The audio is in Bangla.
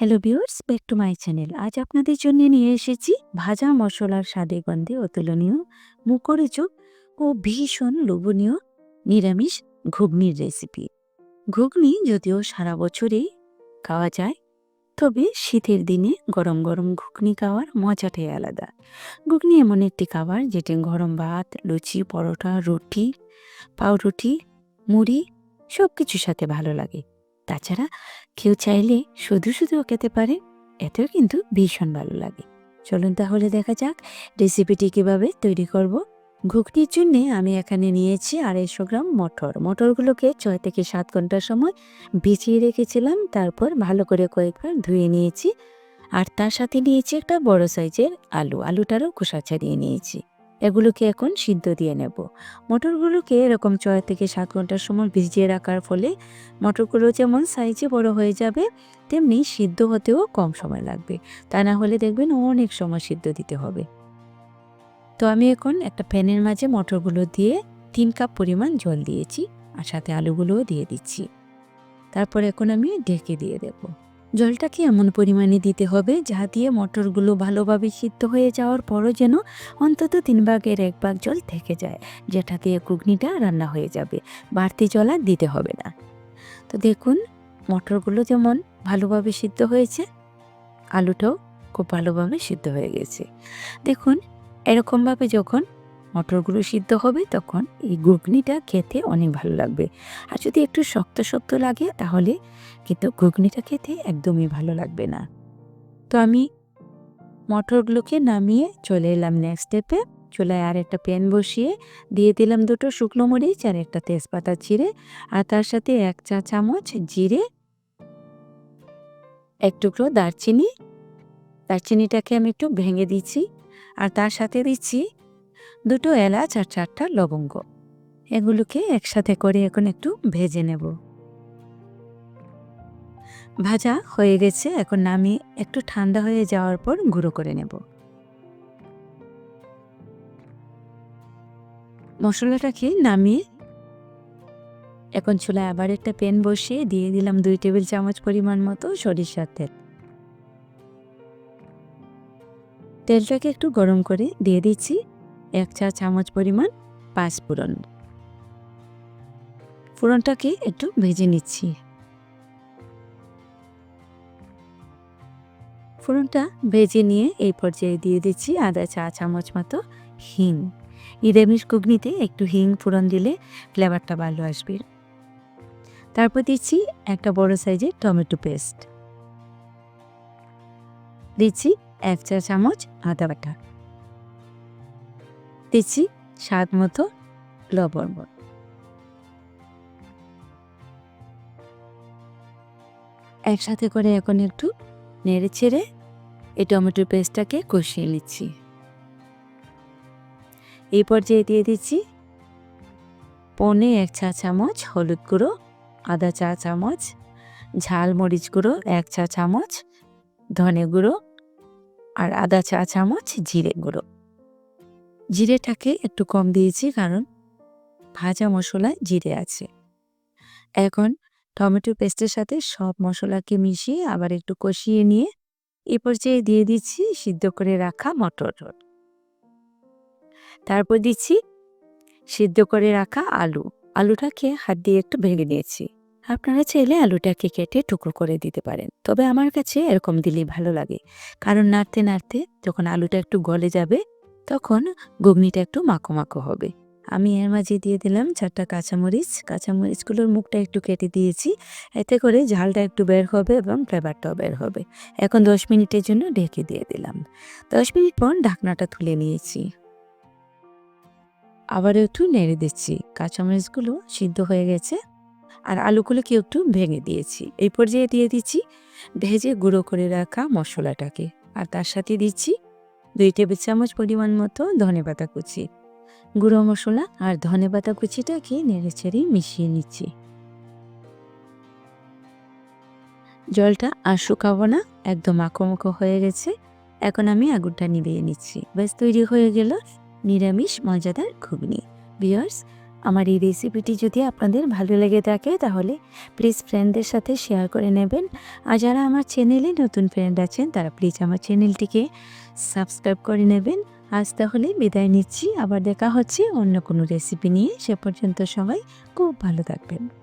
Hello viewers back to my channel আজ আপনাদের জন্য নিয়ে এসেছি ভাজা মশলার স্বাদে গন্ধে অতুলনীয়, মুখরোচক ও ভীষণ লোভনীয় নিরামিষ ঘুগনির রেসিপি ঘুগনি যদিও সারা বছরেই খাওয়া যায়, তবে শীতের দিনে গরম গরম ঘুগনি খাওয়ার মজাটাই আলাদা। ঘুগনি এমন একটি খাবার যেটি গরম ভাত, লুচি, পরোটা, রুটি, পাউরুটি, মুড়ি সব কিছুর সাথে ভালো লাগে। তাছাড়া কেউ চাইলে শুধু শুধুও খেতে পারে, এতেও কিন্তু ভীষণ ভালো লাগে। চলুন তাহলে দেখা যাক রেসিপিটি কীভাবে তৈরি করব। ঘুগনির জন্যে আমি এখানে নিয়েছি আড়াইশো গ্রাম মটর। মটরগুলোকে ছয় থেকে সাত ঘণ্টা সময় ভিজিয়ে রেখেছিলাম, তারপর ভালো করে কয়েকবার ধুয়ে নিয়েছি। আর তার সাথে নিয়েছি একটা বড় সাইজের আলু। আলুটারও খোসা ছাড়িয়ে নিয়েছি। এগুলোকে এখন সিদ্ধ দিয়ে নেব। মটরগুলোকে এরকম ছয় থেকে সাত ঘণ্টার সময় ভিজিয়ে রাখার ফলে মটরগুলো যেমন সাইজে বড় হয়ে যাবে, তেমনি সিদ্ধ হতেও কম সময় লাগবে। তা না হলে দেখবেন অনেক সময় সিদ্ধ দিতে হবে। তো আমি এখন একটা প্যানের মাঝে মটরগুলো দিয়ে তিন কাপ পরিমাণ জল দিয়েছি আর সাথে আলুগুলোও দিয়ে দিচ্ছি। তারপর এখন আমি ঢেকে দিয়ে দেব। জলটাকে এমন পরিমাণে দিতে হবে যা দিয়ে মটরগুলো ভালোভাবে সিদ্ধ হয়ে যাওয়ার পরও যেন অন্তত তিন ভাগের এক ভাগ জল থেকে যায়, যেটা দিয়ে ঘুগনিটা রান্না হয়ে যাবে। বাড়তি জল আর দিতে হবে না। তো দেখুন, মটরগুলো যেমন ভালোভাবে সিদ্ধ হয়েছে, আলুটাও খুব ভালোভাবে সিদ্ধ হয়ে গেছে। দেখুন, এরকমভাবে যখন মটরগুলো সিদ্ধ হবে, তখন এই ঘুগনিটা খেতে অনেক ভালো লাগবে। আর যদি একটু শক্ত শক্ত লাগে, তাহলে কিন্তু ঘুগনিটা খেতে একদমই ভালো লাগবে না। তো আমি মটরগুলোকে নামিয়ে চলে এলাম নেক্সট স্টেপে চুলায় আর একটা প্যান বসিয়ে দিয়ে দিলাম দুটো শুকনো মরিচ আর একটা তেজপাতা চিড়ে আর তার সাথে এক চা চামচ জিরে, এক টুকরো দারচিনি। দারচিনিটাকে আমি একটু ভেঙে দিচ্ছি। আর তার সাথে দিচ্ছি দুটো এলাচ আর চারটা লবঙ্গ। এগুলোকে একসাথে করে এখন একটু ভেজে নেব। ভাজা হয়ে গেছে, এখন নামিয়ে একটু ঠান্ডা হয়ে যাওয়ার পর গুঁড়ো করে নেব। মশলাটাকে নামিয়ে এখন চুলায় আবার একটা প্যান বসিয়ে দিয়ে দিলাম দুই টেবিল চামচ পরিমাণ মতো সরিষার তেল। তেলটাকে একটু গরম করে দিয়ে দিচ্ছি। এক চা চামচ পরিমাণ পাঁচফোড়ন ফোড়নটাকে একটু ভেজে নিচ্ছি। ফোড়নটা ভেজে নিয়ে এই পর্যায়ে দিয়ে দিচ্ছি আদা চা চামচ মতো হিং। নিরামিষ ঘুগনিতে একটু হিং ফোড়ন দিলে ফ্লেভারটা ভালো আসবে। তারপর দিচ্ছি একটা বড় সাইজের টমেটো পেস্ট। দিচ্ছি এক চা চামচ আদা বাটা। দিচ্ছি স্বাদ মতো লবণ। একসাথে করে এখন একটু নেড়ে ছেড়ে এই টমেটোর পেস্টটাকে কষিয়ে নিচ্ছি। এই পর্যায়ে দিয়ে দিচ্ছি পনে এক চা চামচ হলুদ গুঁড়ো, আদা চা চামচ, ঝাল মরিচ গুঁড়ো, এক চা চামচ ধনে গুঁড়ো আর আদা চা চামচ জিরে গুঁড়ো। জিরেটাকে একটু কম দিয়েছি, কারণ ভাজা মশলায় জিরে আছে। এখন টমেটো পেস্টের সাথে সব মশলাকে মিশিয়ে আবার একটু কষিয়ে নিয়ে এ পর্যায়ে দিয়ে দিচ্ছি সিদ্ধ করে রাখা মটর। তারপর দিচ্ছি সিদ্ধ করে রাখা আলু। আলুটাকে হাত দিয়ে একটু ভেঙে নিয়েছি। আপনারা চাইলে আলুটাকে কেটে টুকরো করে দিতে পারেন, তবে আমার কাছে এরকম দিলেই ভালো লাগে। কারণ নাড়তে নাড়তে যখন আলুটা একটু গলে যাবে তখন ঘুগনিটা একটু মাখো মাখো হবে। আমি এর মাঝে দিয়ে দিলাম চারটা কাঁচামরিচ। কাঁচামরিচগুলোর মুখটা একটু কেটে দিয়েছি। এতে করে ঝালটা একটু বের হবে এবং ফ্লেভারটাও বের হবে। এখন দশ মিনিটের জন্য ঢেকে দিয়ে দিলাম। দশ মিনিট পর ঢাকনাটা তুলে নিয়েছি। আবার একটু নেড়ে দিচ্ছি। কাঁচামরিচগুলো সিদ্ধ হয়ে গেছে। আর আলুগুলোকে একটু ভেঙে দিয়েছি। এই পর্যায়ে দিয়ে দিচ্ছি ভেজে গুঁড়ো করে রাখা মশলাটাকে। আর তার সাথে দিচ্ছি দুই টেবিল চামচ পরিমাণ মতো ধনে পাতা কুচি। গুঁড়ো মশলা আর ধনে পাতা কুচিটাকে নেড়ে ছেড়ে মিশিয়ে নিচ্ছি। জলটা আর শুকাবো না, একদম আঁকোমুখো হয়ে গেছে। এখন আমি আগুনটা নিভিয়ে নিচ্ছি। ব্যাস, তৈরি হয়ে গেল নিরামিষ মজাদার ঘুগনি। বিয়ার্স আমার এই রেসিপিটি যদি আপনাদের ভালো লেগে থাকে, তাহলে প্লিজ ফ্রেন্ডদের সাথে শেয়ার করে নেবেন। আর যারা আমার চ্যানেলে নতুন ফ্রেন্ড আছেন, তারা প্লিজ আমার চ্যানেলটিকে সাবস্ক্রাইব করে নেবেন। আজ তাহলে বিদায় নিচ্ছি। আবার দেখা হচ্ছে অন্য কোনো রেসিপি নিয়ে। সে পর্যন্ত সবাই খুব ভালো থাকবেন।